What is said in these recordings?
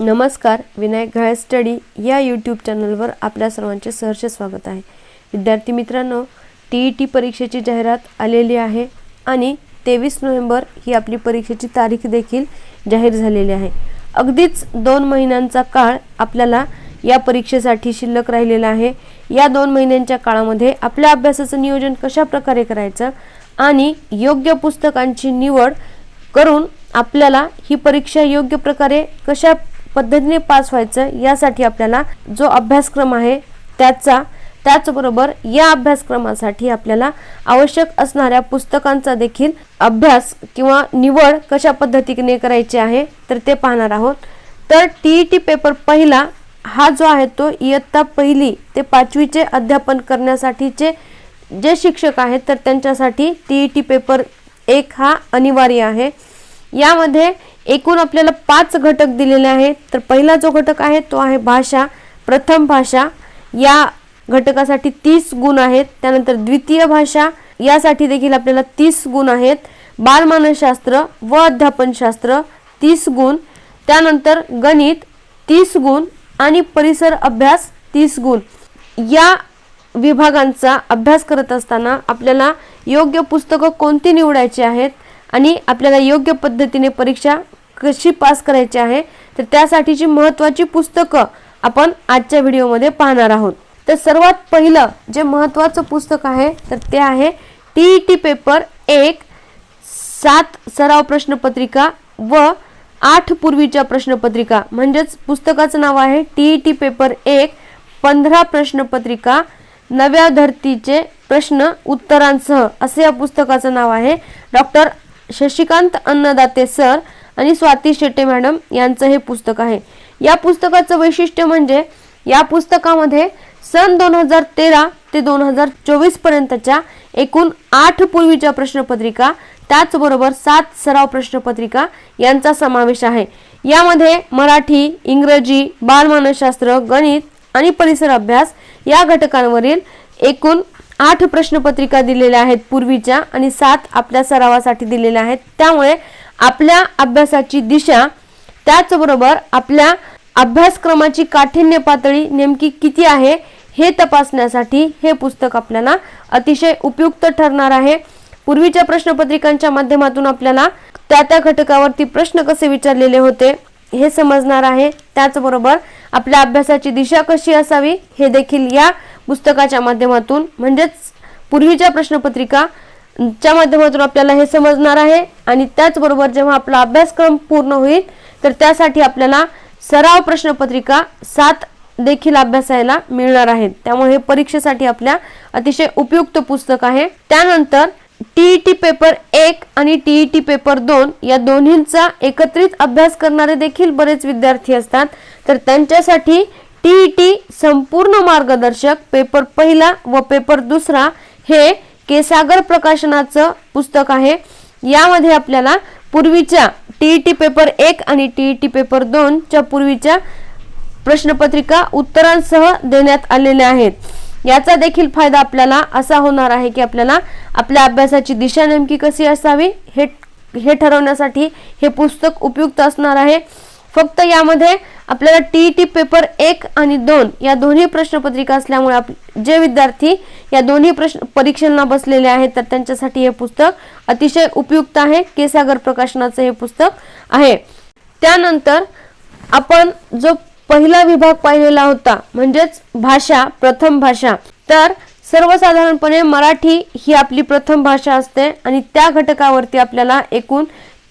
नमस्कार विनायक घाळे स्टडी या यूट्यूब चॅनलवर आपल्या सर्वांचे सहर्ष स्वागत आहे. विद्यार्थी मित्रांनो टी ई टी परीक्षेची जाहिरात आलेली आहे आणि तेवीस नोव्हेंबर ही आपली परीक्षेची तारीख देखील जाहीर झालेली आहे. अगदीच दोन महिन्यांचा काळ आपल्याला या परीक्षेसाठी शिल्लक राहिलेला आहे. या दोन महिन्यांच्या काळामध्ये आपल्या अभ्यासाचं नियोजन कशा प्रकारे करायचं आणि योग्य पुस्तकांची निवड करून आपल्याला ही परीक्षा योग्य प्रकारे कशा पद्धतीने पास व्हायचं यासाठी आपल्याला जो अभ्यासक्रम आहे त्याचा त्याचबरोबर या अभ्यासक्रमासाठी आपल्याला आवश्यक असणाऱ्या पुस्तकांचा देखील अभ्यास किंवा निवड कशा पद्धतीने करायची आहे तर ते पाहणार आहोत. तर टी ई टी पेपर पहिला हा जो आहे तो इयत्ता पहिली ते पाचवीचे अध्यापन करण्यासाठीचे जे शिक्षक आहेत तर त्यांच्यासाठी टी ई टी पेपर एक हा अनिवार्य आहे. यामध्ये एकूण आपल्याला पाच घटक दिलेले आहेत. तर पहिला जो घटक आहे तो आहे भाषा. प्रथम भाषा. या घटकासाठी तीस गुण आहेत. त्यानंतर द्वितीय भाषा. यासाठी देखील आपल्याला तीस गुण आहेत. बालमानसशास्त्र व अध्यापनशास्त्र तीस गुण. त्यानंतर गणित तीस गुण. आणि परिसर अभ्यास तीस गुण. या विभागांचा अभ्यास करत असताना आपल्याला योग्य पुस्तकं कोणती निवडायची आहेत? आणि आपल्याला योग्य पद्धतीने परीक्षा कशी पास करायची आहे तर त्यासाठीची महत्त्वाची पुस्तकं आपण आजच्या व्हिडिओमध्ये पाहणार आहोत. तर सर्वात पहिलं जे महत्त्वाचं पुस्तक आहे तर ते आहे टी ई टी पेपर एक सात सराव प्रश्नपत्रिका व आठ पूर्वीच्या प्रश्नपत्रिका. म्हणजेच पुस्तकाचं नाव आहे टी ई टी पेपर एक पंधरा प्रश्नपत्रिका नव्या धर्तीचे प्रश्न उत्तरांसह. असे या पुस्तकाचं नाव आहे. डॉक्टर शशिकांत अन्नदाते सर आणि स्वाती शेट्टे मॅडम यांचं हे पुस्तक आहे. या पुस्तकाचं वैशिष्ट्य म्हणजे या पुस्तकामध्ये सन दोन हजार तेरा ते दोन हजार चोवीस पर्यंतच्या एकूण आठ पूर्वीच्या प्रश्नपत्रिका त्याचबरोबर सात सराव प्रश्नपत्रिका यांचा समावेश आहे. यामध्ये मराठी इंग्रजी बालमानसशास्त्र गणित आणि परिसर अभ्यास या घटकांवरील एकूण आठ प्रश्नपत्रिका दिलेल्या आहेत पूर्वीच्या आणि सात आपल्या सरावासाठी दिलेल्या आहेत. त्यामुळे आपल्या अभ्यासाची दिशा त्याचबरोबर आपल्या अभ्यासक्रमाची काठिण्य पातळी नेमकी किती आहे हे तपासण्यासाठी हे पुस्तक आपल्याला अतिशय उपयुक्त ठरणार आहे. पूर्वीच्या प्रश्नपत्रिकांच्या माध्यमातून आपल्याला त्या त्या घटकावरती प्रश्न कसे विचारलेले होते हे समजणार आहे. त्याचबरोबर आपल्या अभ्यासाची दिशा कशी असावी हे देखील या पुस्तकाच्या माध्यमातून म्हणजेच पूर्वीच्या प्रश्नपत्रिका च्या माध्यमातून आपल्याला हे समजणार आहे. आणि त्याचबरोबर जेव्हा आपला अभ्यासक्रम पूर्ण होईल तर त्यासाठी आपल्याला सराव प्रश्नपत्रिका सात देखील अभ्यासायला मिळणार आहेत. त्यामुळे हे परीक्षेसाठी आपल्या अतिशय उपयुक्त पुस्तक आहे. त्यानंतर टीईटी पेपर एक आणि टीईटी पेपर दोन या दोन्हींचा एकत्रित अभ्यास करणारे देखील बरेच विद्यार्थी असतात. तर त्यांच्यासाठी टीईटी संपूर्ण मार्गदर्शक पेपर पहिला व पेपर दुसरा हे केसागर प्रकाशनाचं पुस्तक आहे. यामध्ये आपल्याला पूर्वीच्या टीईटी पेपर एक आणि टीईटी पेपर दोन च्या पूर्वीच्या प्रश्नपत्रिका उत्तरांसह देण्यात आलेल्या आहेत. याचा देखील फायदा आपल्याला असा होणार आहे की आपल्याला आपल्या अभ्यासाची दिशा नेमकी कशी असावी हे हे ठरवण्यासाठी हे पुस्तक उपयुक्त असणार आहे. फक्त यामध्ये आपल्याला टी टी पेपर एक आणि दोन या दोन्ही प्रश्नपत्रिका असल्यामुळे आप जे विद्यार्थी या दोन्ही प्रश्न परीक्षांना बसलेले आहेत तर त्यांच्यासाठी हे पुस्तक अतिशय उपयुक्त आहे. केसागर प्रकाशनाचं हे पुस्तक आहे. त्यानंतर आपण जो पहिला विभाग पाहिलेला होता म्हणजेच भाषा प्रथम भाषा तर सर्वसाधारणपणे मराठी ही आपली प्रथम भाषा असते आणि त्या घटकावरती आपल्याला एकूण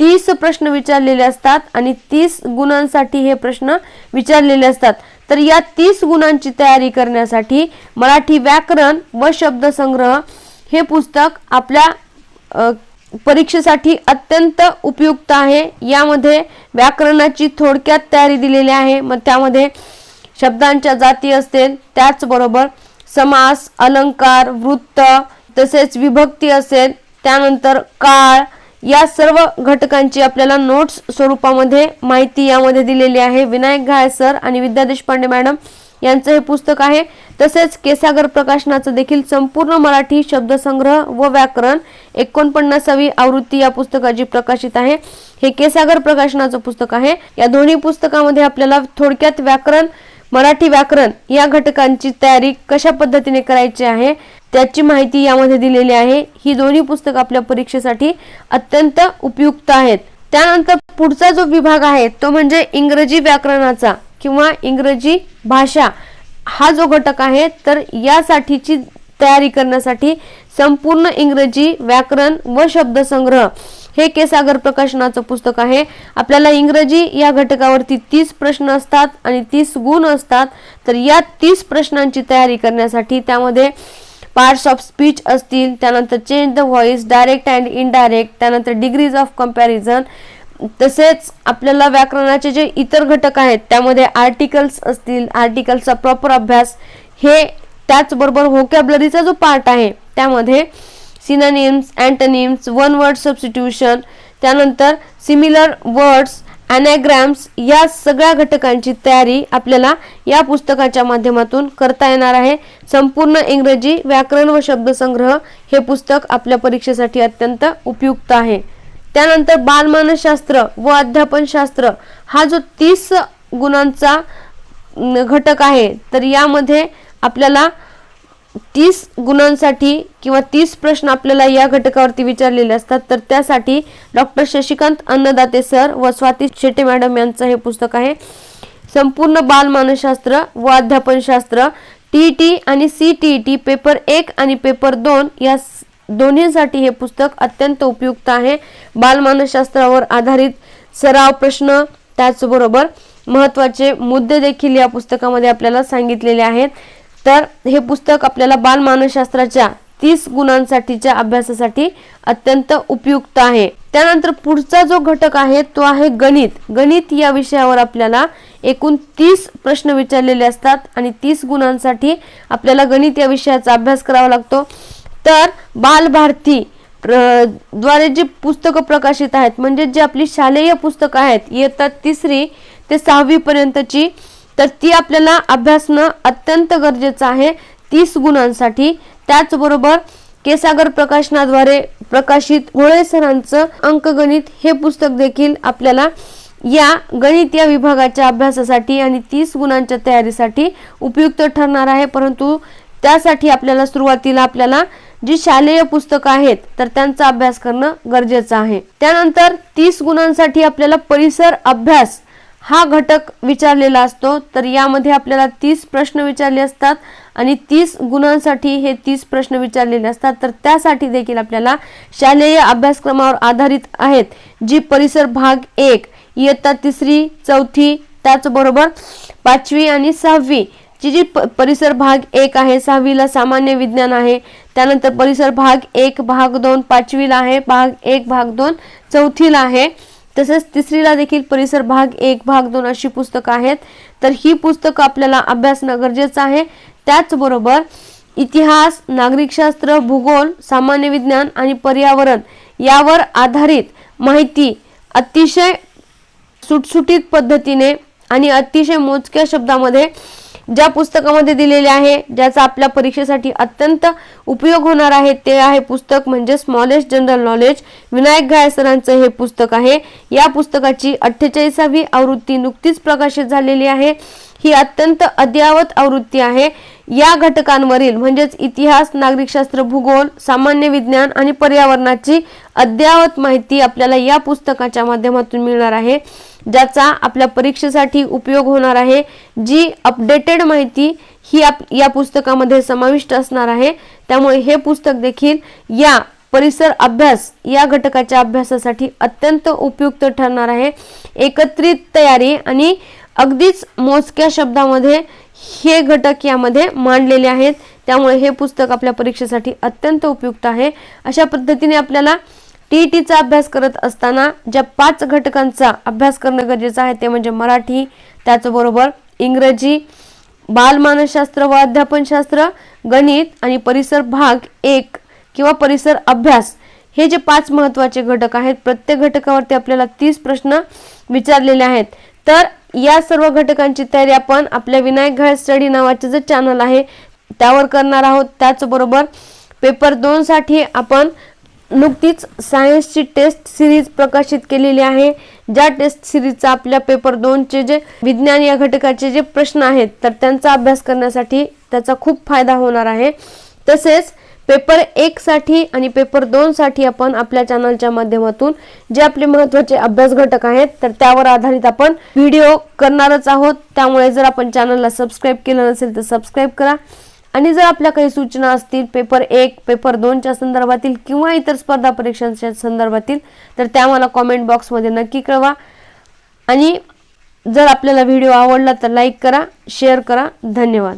तीस प्रश्न विचारलेले असतात आणि तीस गुणांसाठी हे प्रश्न विचारलेले असतात. तर या तीस गुणांची तयारी करण्यासाठी मराठी व्याकरण व शब्दसंग्रह हे पुस्तक आपल्या परीक्षेसाठी अत्यंत उपयुक्त आहे. यामध्ये व्याकरणाची थोडक्यात तयारी दिलेली आहे. मग त्यामध्ये शब्दांच्या जाती असतील त्याचबरोबर समास अलंकार वृत्त तसेच विभक्ती असेल त्यानंतर काळ या सर्व घटकांची आपल्याला नोट्स स्वरूपामध्ये माहिती यामध्ये दिलेली आहे. विनायक घाय सर आणि विद्या देशपांडे मॅडम यांचं हे पुस्तक आहे. तसेच केसागर प्रकाशनाचं देखील संपूर्ण मराठी शब्दसंग्रह व व्याकरण एकोणपन्नासावी आवृत्ती या पुस्तकाची प्रकाशित आहे. हे केसागर प्रकाशनाचं पुस्तक आहे. या दोन्ही पुस्तकामध्ये आपल्याला थोडक्यात व्याकरण मराठी व्याकरण या घटकांची तयारी कशा पद्धतीने करायची आहे? त्याची माहिती यामध्ये दिलेली आहे. ही दोन्ही पुस्तकं आपल्या परीक्षेसाठी अत्यंत उपयुक्त आहेत. त्यानंतर पुढचा जो विभाग आहे तो म्हणजे इंग्रजी व्याकरणाचा किंवा इंग्रजी भाषा हा जो घटक आहे तर यासाठीची तयारी करण्यासाठी संपूर्ण इंग्रजी व्याकरण व शब्दसंग्रह हे केसागर प्रकाशनाचं पुस्तक आहे. आपल्याला इंग्रजी या घटकावरती तीस प्रश्न असतात आणि तीस गुण असतात. तर या तीस प्रश्नांची तयारी करण्यासाठी त्यामध्ये पार्ट्स ऑफ स्पीच असतील त्यानंतर change the voice direct and indirect त्यानंतर डिग्रीज ऑफ कंपॅरिझन. तसेच आपल्याला व्याकरणाचे जे इतर घटक आहेत त्यामध्ये आर्टिकल्स असतील आर्टिकल्सचा प्रॉपर अभ्यास हे त्याचबरोबर व्होकॅबलरीचा जो पार्ट आहे त्यामध्ये synonyms antonyms one word substitution त्यानंतर सिमिलर वर्ड्स अनॅग्राम्स या सगळ्या घटकांची तयारी आपल्याला या पुस्तकाच्या माध्यमातून करता येणार आहे. संपूर्ण इंग्रजी व्याकरण व शब्दसंग्रह हे पुस्तक आपल्या परीक्षेसाठी अत्यंत उपयुक्त आहे. त्यानंतर बालमानसशास्त्र व अध्यापनशास्त्र हा जो तीस गुणांचा घटक आहे तर यामध्ये आपल्याला तीस गुणांसाठी किंवा तीस प्रश्न आपल्याला या घटकावरती विचारलेले असतात. तर त्यासाठी डॉक्टर शशिकांत अन्नदाते सर व स्वाती शेटे मॅडम यांचं हे पुस्तक आहे. संपूर्ण बालमानसशास्त्र व अध्यापनशास्त्र टी टी आणि सी टी टी पेपर एक आणि पेपर दोन या दोन्हीसाठी हे पुस्तक अत्यंत उपयुक्त आहे. बालमानसशास्त्रावर आधारित सराव प्रश्न त्याचबरोबर महत्त्वाचे मुद्दे देखील या पुस्तकामध्ये आपल्याला सांगितलेले आहेत. तर हे पुस्तक आपल्याला बालमानसशास्त्राच्या तीस गुणांसाठीच्या अभ्यासासाठी अत्यंत उपयुक्त आहे. त्यानंतर पुढचा जो घटक आहे तो आहे गणित. गणित या विषयावर आपल्याला एकूण तीस प्रश्न विचारलेले असतात आणि तीस गुणांसाठी आपल्याला गणित या विषयाचा अभ्यास करावा लागतो. तर बालभारती प्र- द्वारे जी पुस्तकं प्रकाशित आहेत म्हणजे जी आपली शालेय पुस्तकं आहेत इयत्ता तिसरी ते सहावी पर्यंतची तर ती आपल्याला अभ्यासणं अत्यंत गरजेचं आहे. तीस गुणांसाठी. त्याचबरोबर केसागर प्रकाशनाद्वारे प्रकाशित होळे सरांचं अंकगणित हे पुस्तक देखील आपल्याला या गणित या विभागाच्या अभ्यासासाठी आणि तीस गुणांच्या तयारीसाठी उपयुक्त ठरणार आहे. परंतु त्यासाठी आपल्याला सुरुवातीला आपल्याला जी शालेय पुस्तकं आहेत तर त्यांचा अभ्यास करणं गरजेचं आहे. त्यानंतर तीस गुणांसाठी आपल्याला परिसर अभ्यास हा घटक विचारलेला असतो तर यामध्ये आपल्याला तीस प्रश्न विचारले असतात आणि तीस गुणांसाठी हे तीस प्रश्न विचारलेले असतात. तर त्यासाठी देखील आपल्याला शालेय अभ्यासक्रमावर आधारित आहेत जी परिसर भाग एक इयत्ता तिसरी चौथी त्याचबरोबर पाचवी आणि सहावी जी जी प- परिसर भाग एक आहे सहावीला सामान्य विज्ञान आहे त्यानंतर परिसर भाग एक भाग दोन पाचवीला आहे भाग एक भाग दोन चौथीला आहे. तसेच तिसरीला देखील परिसर भाग एक भाग दोन अशी पुस्तकं आहेत. तर ही पुस्तकं आपल्याला अभ्यासणं गरजेचं आहे. त्याचबरोबर इतिहास नागरिकशास्त्र भूगोल सामान्य विज्ञान आणि पर्यावरण यावर आधारित माहिती अतिशय सुटसुटीत पद्धतीने आणि अतिशय मोजक्या शब्दामध्ये ज्या पुस्तकामध्ये दिलेले आहे ज्याचा आपल्या परीक्षेसाठी अत्यंत उपयोग होणार आहे ते आहे पुस्तक म्हणजे स्मॉलेस्ट जनरल नॉलेज विनायक घाय सरांचं हे पुस्तक आहे. या पुस्तकाची अठ्ठेचाळीसावी आवृत्ती नुकतीच प्रकाशित झालेली आहे. ही अत्यंत अद्यावत आवृत्ती आहे. या घटकांवरील म्हणजेच इतिहास नागरिकशास्त्र भूगोल सामान्य विज्ञान आणि पर्यावरणाची अद्ययावत माहिती आपल्याला या पुस्तकाच्या माध्यमातून मिळणार आहे ज्याचा आपल्या परीक्षेसाठी उपयोग होणार आहे जी अपडेटेड माहिती ही आप या पुस्तकामध्ये समाविष्ट असणार आहे. त्यामुळे हे पुस्तक देखील या परिसर अभ्यास या घटकाच्या अभ्यासासाठी अत्यंत उपयुक्त ठरणार आहे. एकत्रित तयारी आणि अगदीच मोजक्या शब्दामध्ये हे घटक यामध्ये मांडलेले आहेत. त्यामुळे हे पुस्तक आपल्या परीक्षेसाठी अत्यंत उपयुक्त आहे. अशा पद्धतीने आपल्याला टी टीचा अभ्यास करत असताना ज्या पाच घटकांचा अभ्यास करणं गरजेचं आहे ते म्हणजे मराठी त्याचबरोबर इंग्रजी बालमानसशास्त्र व अध्यापनशास्त्र गणित आणि परिसर भाग एक किंवा परिसर अभ्यास हे जे पाच महत्त्वाचे घटक आहेत प्रत्येक घटकावरती आपल्याला तीस प्रश्न विचारलेले आहेत. तर या सर्व घटकांची तयारी आपण आपल्या विनायक घाळ स्टडी नावाचे जे चॅनल आहे त्यावर करणार आहोत. त्याचबरोबर पेपर दोनसाठी आपण नुकतीच सायन्सची टेस्ट सिरीज प्रकाशित केलेली आहे. ज्या टेस्ट सिरीजचा आपल्या पेपर दोनचे जे विज्ञान या घटकाचे जे प्रश्न आहेत तर त्यांचा अभ्यास करण्यासाठी त्याचा खूप फायदा होणार आहे. तसेच पेपर एक साठी आणि पेपर दोन साठी आपण आपल्या चॅनलच्या माध्यमातून जे आपले महत्त्वाचे अभ्यास घटक आहेत तर त्यावर आधारित आपण व्हिडिओ करणारच आहोत. त्यामुळे जर आपण चॅनलला सबस्क्राईब केलं नसेल तर सबस्क्राईब करा. आणि जर आपल्या काही सूचना असतील पेपर एक पेपर दोनच्या संदर्भातील किंवा इतर स्पर्धा परीक्षांच्या संदर्भातील तर त्या मला कॉमेंट बॉक्समध्ये नक्की कळवा. आणि जर आपल्याला व्हिडिओ आवडला तर लाईक करा शेअर करा. धन्यवाद.